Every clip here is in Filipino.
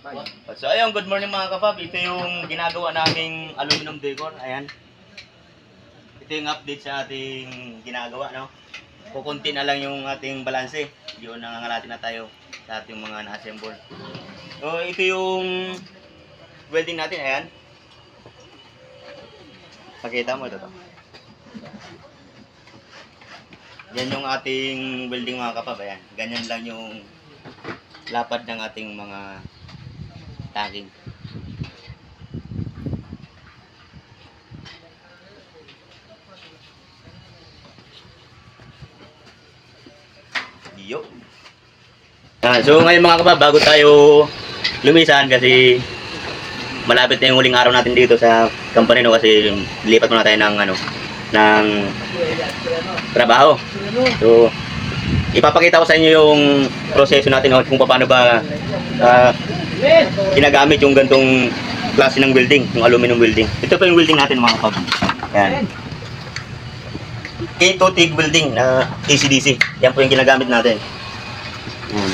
So ayun, good morning mga kapab. Ito yung ginagawa naming aluminum decor. Ayan. Ito yung update sa ating ginagawa, no? Kukunti na lang yung ating balanse. Yun, nangangalati na tayo sa ating mga na-assemble. So ito yung welding natin. Ayan. Pakita mo ito to. Yan yung ating welding mga kapab. Ayan. Ganyan lang yung lapad ng ating mga tagging. Yo. Ah, so ngayon mga kapab, bago tayo lumisan kasi malapit na yung huling araw natin dito sa company no kasi lipat muna tayo ng ano ng trabaho. So ipapakita ko sa inyo yung proseso natin kung paano ba ah, ginagamit yung gantong klase ng welding, yung aluminum welding. Ito pa yung welding natin mga kapag. Yan. A2 TIG welding na ACDC. Yan po yung ginagamit natin. Yan.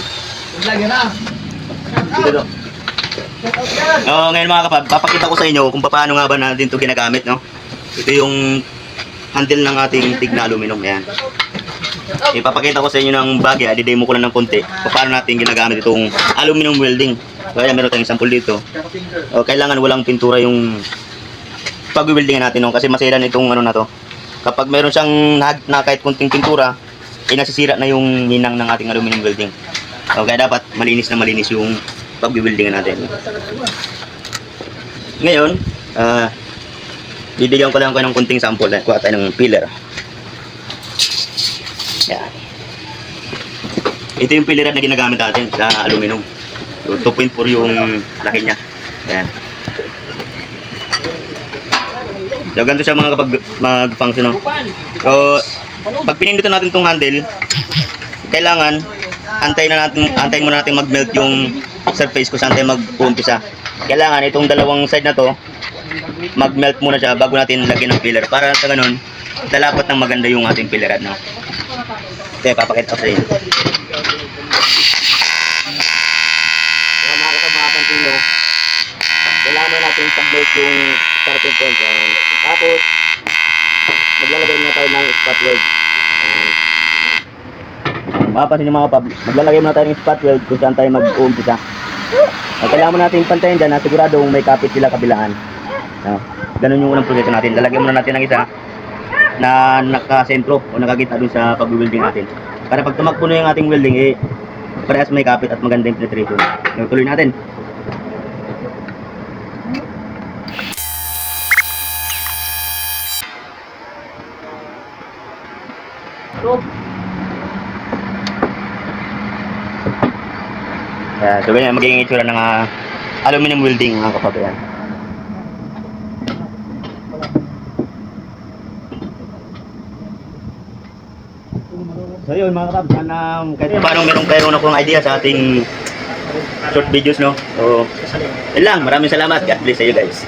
Dito to. Oh, ngayon mga kapag, papakita ko sa inyo kung paano nga ba natin ito ginagamit, no? Ito yung handle ng ating TIG na aluminum. Yan. Ipapakita ko sa inyo ng bagay, i-demo ko lang ng konti paano natin ginagamit itong aluminum welding. So, ayan, meron tayong sample dito. O, kailangan walang pintura yung pag-welding natin no? kasi masira na itong ano na to. Kapag meron siyang na, kahit kunting pintura, eh nasisira na yung hinang ng ating aluminum welding. O, kaya dapat malinis na malinis yung pag-welding natin. Ngayon, ah, bibigyan ko lang ko ng kunting sample. Kuha tayo ng pillar. Yan. Ito yung pillar na ginagamit natin sa aluminum. So, 2.4 yung laki niya. Yan. So, ganito siya mga kapag mag-function. So, pag pinindot natin itong handle, kailangan antayin na natin, antayin muna natin mag-melt yung surface kung saan tayo mag-uumpisa. Kailangan itong dalawang side na to, mag-melt muna siya bago natin lagyan ng filler. Para sa ganun, lalapat ng maganda yung ating filler. No? Ito, papakita ko sa inyo. Kaya mga kasama mga pantino, kailangan na natin pag-melt yung starting point. Tapos, maglalagay muna tayo ng spot weld. Mapapansin nyo mga kapab, maglalagay muna tayo ng spot weld kung saan tayo mag-uumpisa. At kailangan natin pantayin dyan na siguradong may kapit sila kabilaan. No? Ganun yung unang proseso natin. Lalagyan muna natin ng isa na nakasentro o nakagitna dun sa pag-welding natin. Para pag tumakbo na yung ating welding, eh, parehas may kapit at maganda yung penetration. So, tuloy natin. Ayan, so ganyan magiging itsura ng ah, aluminum welding mga kapatid. Yan. So yun mga kapatid, sana kahit paano meron kayo na kung idea sa ating short videos no. So, yun lang, maraming salamat. God bless sa you guys.